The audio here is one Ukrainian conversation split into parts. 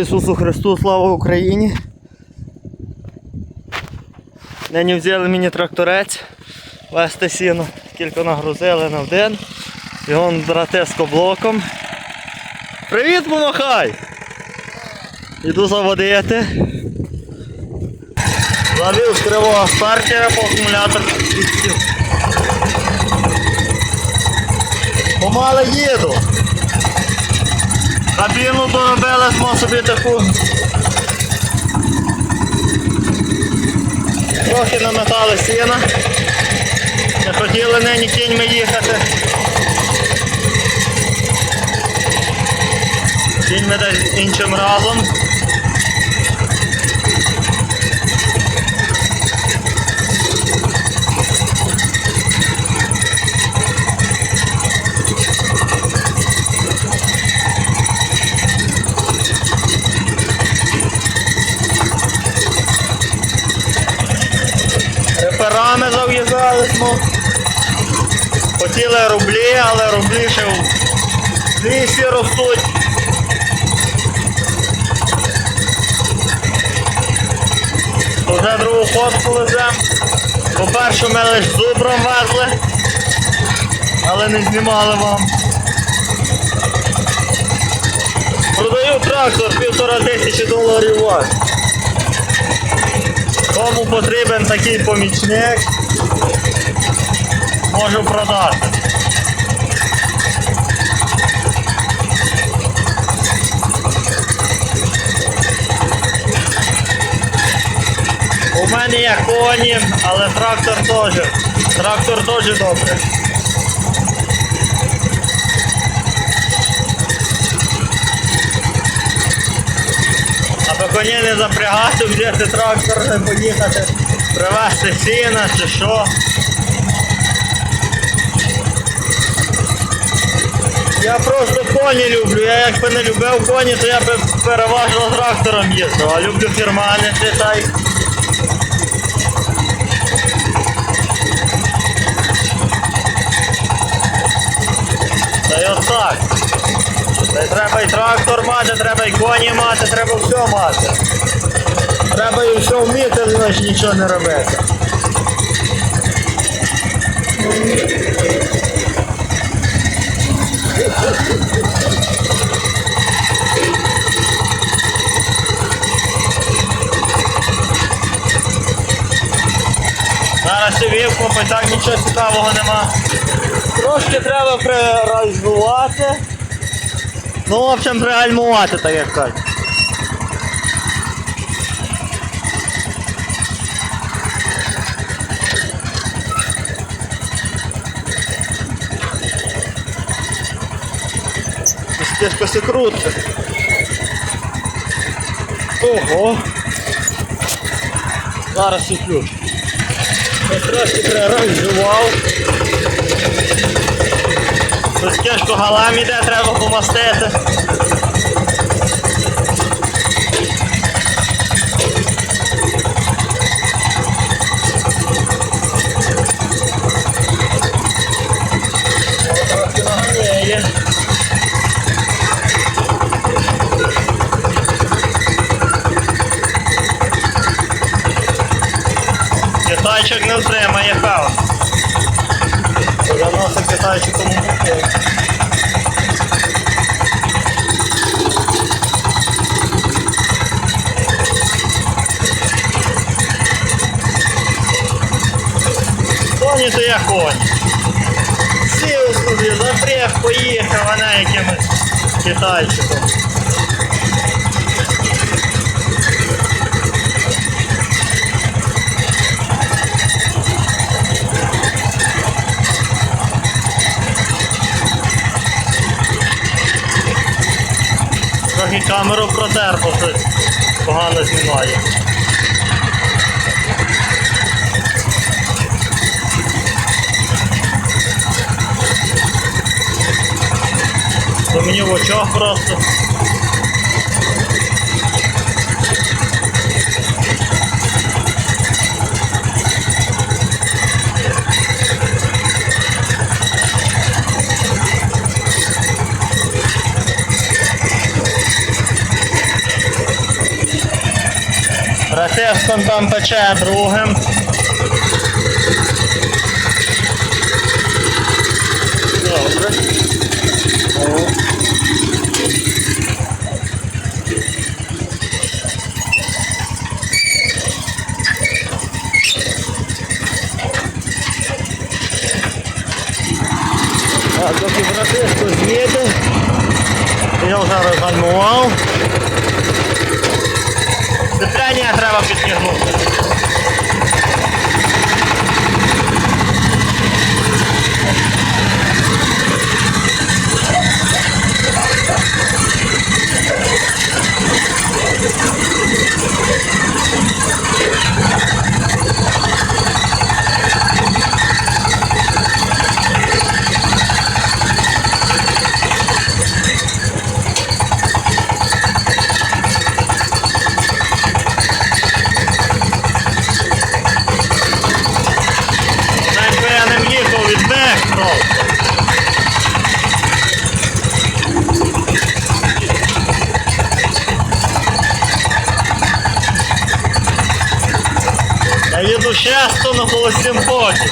Ісусу Христу, слава Україні. Нині взяли мені тракторець вести сіно, кілька нагрузили на один. І вон брати з коблоком. Привіт, помахай! Іду заводити. Завів з кривого стартера по акумулятор. Помале їду. Кабіну доробили, smo собі таку. Трохи наметали сіна. Не хотіли нині кіньми їхати. Кіньми десь іншим разом. Реперами зав'язали smo. Хотіли рублі, але рублі ще в лісі ростуть. Вже другу ходку веземо. По-перше, ми лише зубром везли, але не знімали вам. Продаю трактор півтора тисячі доларів ваш. Кому потрібен такий помічник, можу продати. У мене є коні, але трактор теж. Трактор теж добре. Аби коні не запрягати, взяти трактор, не поїхати, привезти сіна чи що. Я просто коні люблю. Я якби не любив коні, то я би переважно трактором їздив, а люблю фірманити та й. Та й отак. Та й треба і трактор мати, треба і коні мати, треба все мати. Треба і все вміти, значить нічого не робити. Зараз і вівку, бо так нічого цікавого нема. Трошки треба прирайзувати. Ну, в общем, пригальмувати, так як кажуть. Все круто. Ого. Зараз і ключ. Я трошки прирайзував. Тут тяжко галам іде, треба помастити. Заносить китайчиком у муки. Коні то я конь. Сів собі, запряг, поїхав, а не якимось китайчиком. Трохи камеру протер, бо щось погано знімає. То мені в очах просто. Ратиском там пече другим. Добре. О. А, доки братишко з'їде, я вже розгальмував. Сцепляння треба підтягнути. Я їду часто на холостім ході.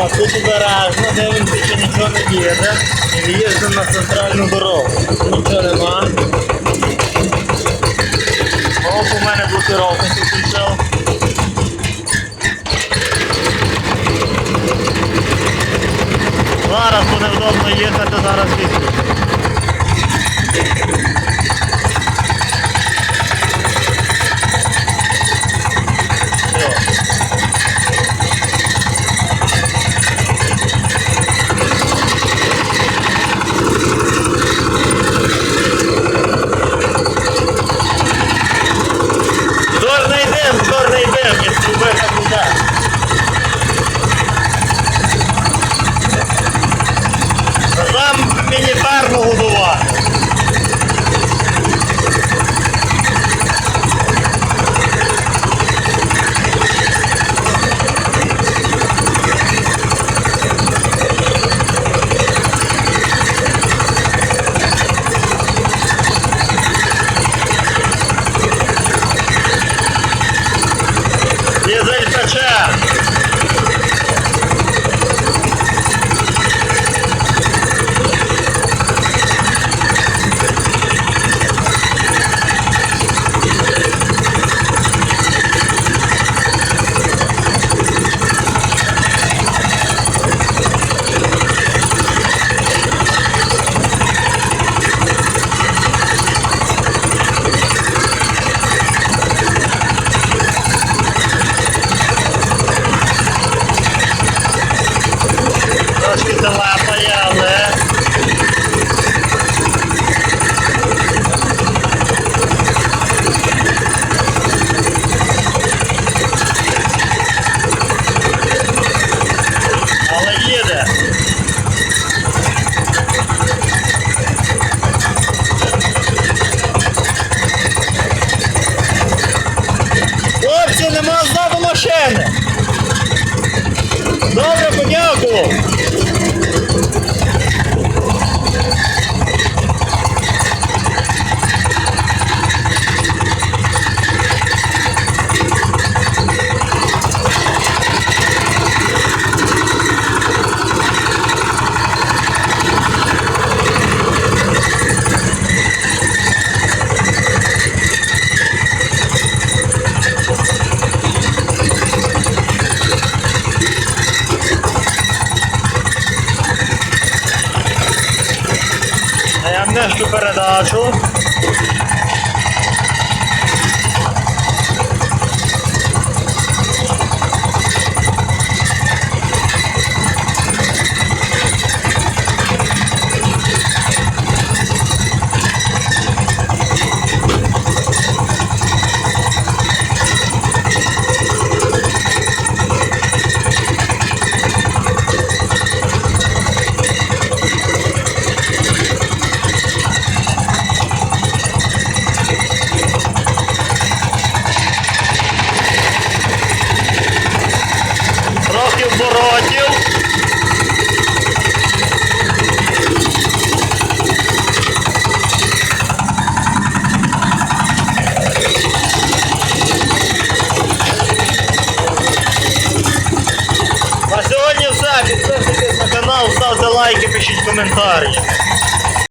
О, тут обережно, де він нічого не їде. І їжджу на центральну дорогу. Нічого нема. О, у мене блокировка включив. А я Party.